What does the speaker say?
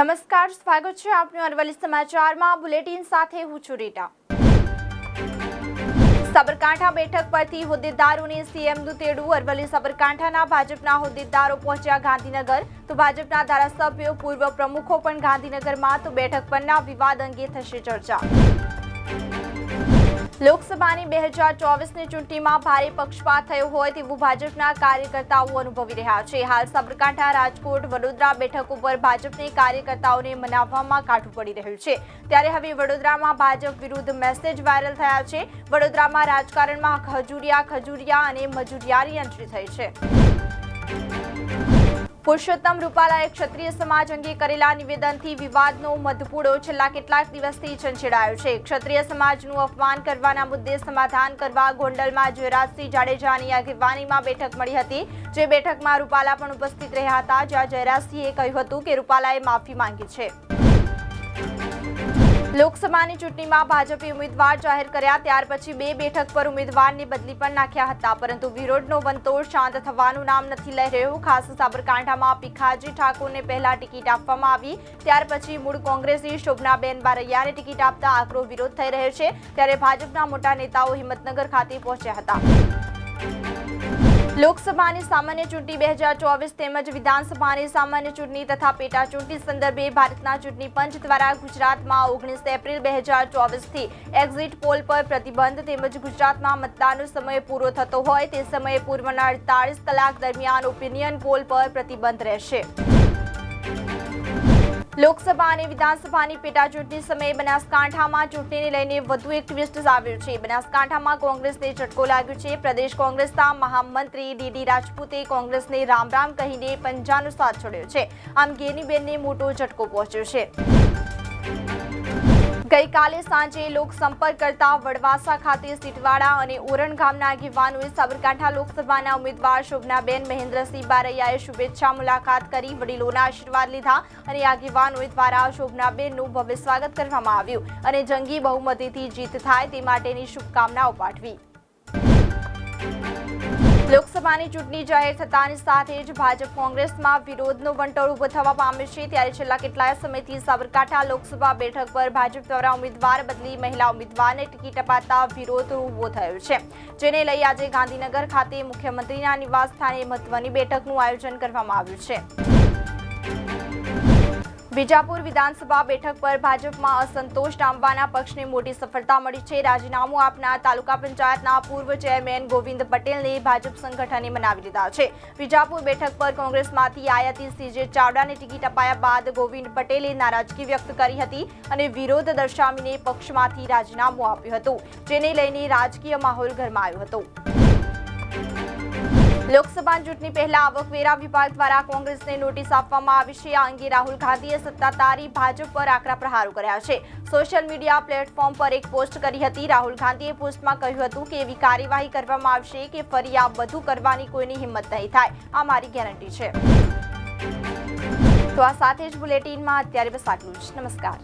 નમસ્કાર, સ્વાગત છે આપનું અરવલ્લી સમાચારમાં. બુલેટિન સાથે હું છું રીટા. સાબરકાંઠા બેઠક પરથી હોદ્દેદારોને સીએમનું તેડવું. અરવલ્લી સાબરકાંઠાના ભાજપના હોદ્દેદારો પહોંચ્યા ગાંધીનગર. તો ભાજપના ધારાસભ્યો, પૂર્વ પ્રમુખો પણ ગાંધીનગરમાં. તો બેઠક પરના વિવાદ અંગે થશે ચર્ચા. લોકસભાની બે હજાર ચોવીસની ચૂંટણીમાં ભારે પક્ષપાત થયો હોય તેવું ભાજપના કાર્યકર્તાઓ અનુભવી રહ્યા છે. હાલ સાબરકાંઠા, રાજકોટ, વડોદરા બેઠક ઉપર ભાજપની કાર્યકર્તાઓને મનાવવામાં કાઠું પડી રહ્યું છે. ત્યારે હવે વડોદરામાં ભાજપ વિરુદ્ધ મેસેજ વાયરલ થયા છે. વડોદરામાં રાજકારણમાં ખજુરિયા ખજુરિયા અને મજુરિયાની એન્ટ્રી થઈ છે. પુરુષોત્તમ રૂપાલાએ ક્ષત્રિય સમાજ અંગે કરેલા નિવેદનથી વિવાદનો મધપૂડો છેલ્લા કેટલાક દિવસથી છંછેડાયો છે. ક્ષત્રિય સમાજનું અપમાન કરવાના મુદ્દે સમાધાન કરવા ગોંડલમાં જયરાજસિંહ જાડેજાની આગેવાનીમાં બેઠક મળી હતી. જે બેઠકમાં રૂપાલા પણ ઉપસ્થિત રહ્યા હતા. જ્યાં જયરાજસિંહે કહ્યું હતું કે રૂપાલાએ માફી માંગી છે. લોકસભાની ચૂંટણીમાં ભાજપે ઉમેદવાર જાહેર કર્યા, ત્યાર પછી બે બેઠક પર ઉમેદવારને બદલી પણ નાખ્યા હતા. પરંતુ વિરોધનો વંતોળ શાંત થવાનું નામ નથી લઈ રહ્યો. ખાસ સાબરકાંઠામાં ભીખાજી ઠાકોરને પહેલા ટિકિટ આપવામાં આવી. ત્યાર પછી મૂળ કોંગ્રેસી શોભનાબેન બારૈયાને ટિકિટ આપતા આકરો વિરોધ થઈ રહ્યો છે. ત્યારે ભાજપના મોટા નેતાઓ હિંમતનગર ખાતે પહોંચ્યા હતા. લોકસભાની સામાન્ય ચૂંટણી બે હજાર ચોવીસ તેમજ વિધાનસભાની સામાન્ય ચૂંટણી તથા પેટા ચૂંટણી સંદર્ભે ભારતના ચૂંટણી પંચ દ્વારા ગુજરાતમાં ઓગણીસ એપ્રિલ બે હજાર ચોવીસથી એક્ઝિટ પોલ પર પ્રતિબંધ તેમજ ગુજરાતમાં મતદાનનો સમય પૂરો થતો હોય તે સમયે પૂર્વના અડતાળીસ કલાક દરમિયાન ઓપિનિયન પોલ પર પ્રતિબંધ રહેશે. લોકસભા અને વિધાનસભાની પેટા ચૂંટણી સમયે બનાસકાંઠામાં ચૂંટણીને લઈને વધુ એક ટ્વિસ્ટ આવ્યું છે. બનાસકાંઠામાં કોંગ્રેસને ઝટકો લાગ્યો છે. પ્રદેશ કોંગ્રેસના મહામંત્રી ડીડી રાજપૂતે કોંગ્રેસને રામ રામ કહીને પંજાનો સાથ છોડ્યો છે. આમ ગેનીબેનને મોટો ઝટકો પહોંચ્યો છે. ગઈકાલે સાંજે લોકસંપર્ક કરતા વડવાસા ખાતે સીટવાડા અને ઓરણ ગામના આગેવાનોએ સાબરકાંઠા લોકસભાના ઉમેદવાર શોભનાબેન મહેન્દ્રસિંહ બારૈયાએ શુભેચ્છા મુલાકાત કરી, વડીલોના આશીર્વાદ લીધા અને આગેવાનોએ દ્વારા શોભનાબેનનું ભવ્ય સ્વાગત કરવામાં આવ્યું અને જંગી બહુમતીથી જીત થાય તે માટેની શુભકામનાઓ પાઠવી. લોકસભાની ચૂંટણી જાહેર થતાની સાથે જ ભાજપ કોંગ્રેસમાં વિરોધનો વંટોળ ઊભો થવા પામ્યો છે. ત્યારે છેલ્લા કેટલાય સમયથી સાબરકાંઠા લોકસભા બેઠક પર ભાજપ દ્વારા ઉમેદવાર બદલી મહિલા ઉમેદવારને ટિકિટ અપાતા વિરોધ ઊભો થયો છે. જેને લઈ આજે ગાંધીનગર ખાતે મુખ્યમંત્રીના નિવાસ સ્થાને મહત્વની બેઠકનું આયોજન કરવામાં આવ્યું છે. વિજાપુર વિધાનસભા બેઠક પર ભાજપમાં અસંતોષ ડામવાના પક્ષને મોટી સફળતા મળી છે. રાજીનામું આપનાર તાલુકા પંચાયતના પૂર્વ ચેરમેન ગોવિંદ પટેલને ભાજપ સંગઠને મનાવી લીધા છે. વિજાપુર બેઠક પર કોંગ્રેસમાંથી આયાતી સીજે ચાવડાને ટિકિટ અપાયા બાદ ગોવિંદ પટેલે નારાજગી વ્યક્ત કરી હતી અને વિરોધ દર્શાવીને પક્ષમાંથી રાજીનામું આપ્યું હતું, જેને લઈને રાજકીય માહોલ ગરમાયો હતો. લોકસભા ચૂંટણી પહેલા આવકવેરા વિભાગ દ્વારા કોંગ્રેસને નોટિસ આપવામાં આવી છે. આ અંગે રાહુલ ગાંધીએ સત્તાધારી ભાજપ પર આકરા પ્રહારો કર્યા છે. સોશિયલ મીડિયા પ્લેટફોર્મ પર એક પોસ્ટ કરી હતી. રાહુલ ગાંધીએ પોસ્ટમાં કહ્યું હતું કે એવી કાર્યવાહી કરવામાં આવશે કે ફરી આ બધું કરવાની કોઈની હિંમત નહીં થાય. આ મારી ગેરંટી છે. તો આ સાથે જ બુલેટિનમાં અત્યારે બસ આટલું જ. નમસ્કાર.